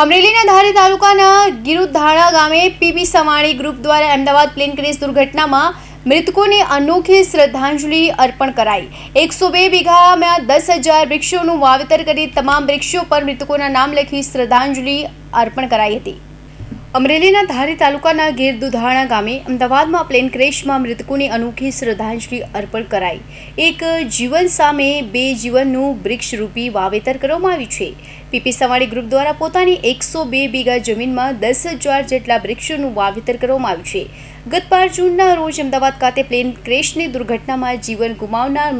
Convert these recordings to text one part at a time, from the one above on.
અમરેલીના ધારી તાલુકાના ગિરુધાણા ગામે પીપી સવાણી ગ્રુપ દ્વારા અમદાવાદ પ્લેન ક્રેશ દુર્ઘટનામાં મૃતકોને અનોખી શ્રદ્ધાંજલિ અર્પણ કરાઈ. એકસો બે વીઘામાં દસ હજાર વૃક્ષોનું વાવેતર કરી તમામ વૃક્ષો પર મૃતકોના નામ લખી શ્રદ્ધાંજલિ અર્પણ કરાઈ હતી. અમરેલીના ધારી તાલુકાના ગીર દુધાણા ગામે અમદાવાદમાં પ્લેન ક્રેશમાં મૃતકોની અનોખી શ્રદ્ધાંજલિ અર્પણ કરાઈ. એક જીવન સામે બે જીવનનું વૃક્ષરૂપી વાવેતર કરવામાં આવ્યું છે. પીપી સવાણી ગ્રુપ દ્વારા પોતાની એકસો બે બીઘા જમીનમાં દસ હજાર જેટલા વૃક્ષોનું વાવેતર કરવામાં આવ્યું છે. ગત બાર જૂનના રોજ અમદાવાદ ખાતે પ્લેન ક્રેશની દુર્ઘટનામાં જીવન ગુમાવનાર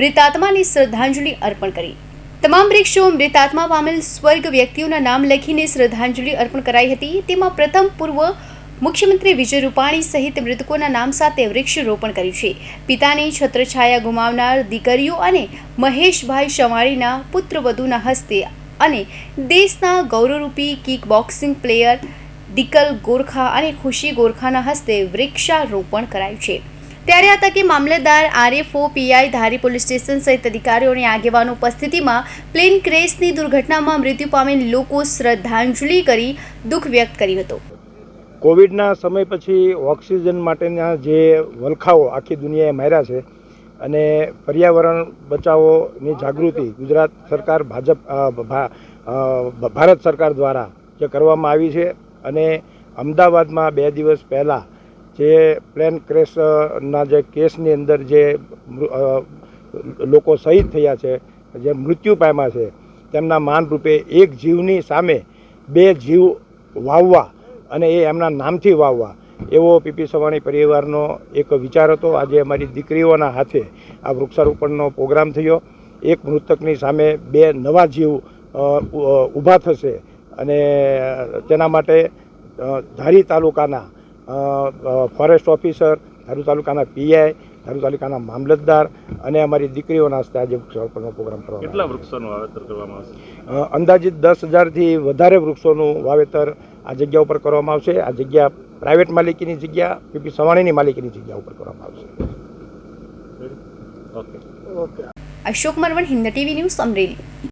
મૃતાત્માની શ્રદ્ધાંજલિ અર્પણ કરી. તમામ વૃક્ષો મૃતાત્મા પામેલ સ્વર્ગ વ્યક્તિઓના નામ લખીને શ્રદ્ધાંજલિ અર્પણ કરાઈ હતી. તેમાં પ્રથમ પૂર્વ મુખ્યમંત્રી વિજય રૂપાણી સહિત મૃતકોના નામ સાથે વૃક્ષરોપણ કર્યું છે. પિતાની છત્રછાયા ગુમાવનાર દીકરીઓ અને મહેશભાઈ શવાણીના પુત્રવધુના હસ્તે અને દેશના ગૌરવરૂપી kick boxing player Dikal Gorkha અને ખુશી ગોરખાના હસ્તે વૃક્ષારોપણ કરાયું છે. ત્યારે આ તકે મામલતદાર RFO PI Dhari police station સહિત અધિકારીઓની આગેવાન ઉપસ્થિતિમાં પ્લેન ક્રેશની દુર્ઘટનામાં મૃત્યુ પામેલ લોકો શ્રદ્ધાંજલિ કરી દુઃખ વ્યક્ત કર્યું હતું. કોવિડના સમય પછી ઓક્સિજન માટેના જે વલખાઓ આખી દુનિયાએ માર્યા છે અને પર્યાવરણ બચાવોની જાગૃતિ ગુજરાત સરકાર, ભાજપ ભારત સરકાર દ્વારા જે કરવામાં આવી છે અને અમદાવાદમાં બે દિવસ પહેલાં જે પ્લેન ક્રેશના જે કેસની અંદર જે લોકો શહીદ થયા છે, જે મૃત્યુ પામ્યા છે, તેમના માનરૂપે એક જીવની સામે બે જીવ વાવવા અને એ એમના નામથી વાવવા, એવો પીપી સવાણી પરિવારનો એક વિચાર હતો. આજે અમારી દીકરીઓના હાથે આ વૃક્ષારોપણનો પ્રોગ્રામ થયો. એક મૃતકની સામે બે નવા જીવ ઊભા થશે અને તેના માટે ધારી તાલુકાના ફોરેસ્ટ ઓફિસર ધારી તાલુકાના પીઆઈ ધારી તાલુકાના મામલતદાર અને અમારી દીકરીઓના હસ્તે આજે વૃક્ષારોપણનો પ્રોગ્રામ કરવામાં કેટલા વૃક્ષોનું વાવેતર કરવામાં આવશે? અંદાજિત દસ હજારથી વધારે વૃક્ષોનું વાવેતર આ જગ્યા ઉપર કરવામાં આવશે. આ જગ્યા પ્રાઇવેટ માલિકીની જગ્યા પીપી સવાણીની માલિકીની જગ્યા ઉપર કરવામાં આવશે. Okay Ashok Marvan Hind TV news Amreli.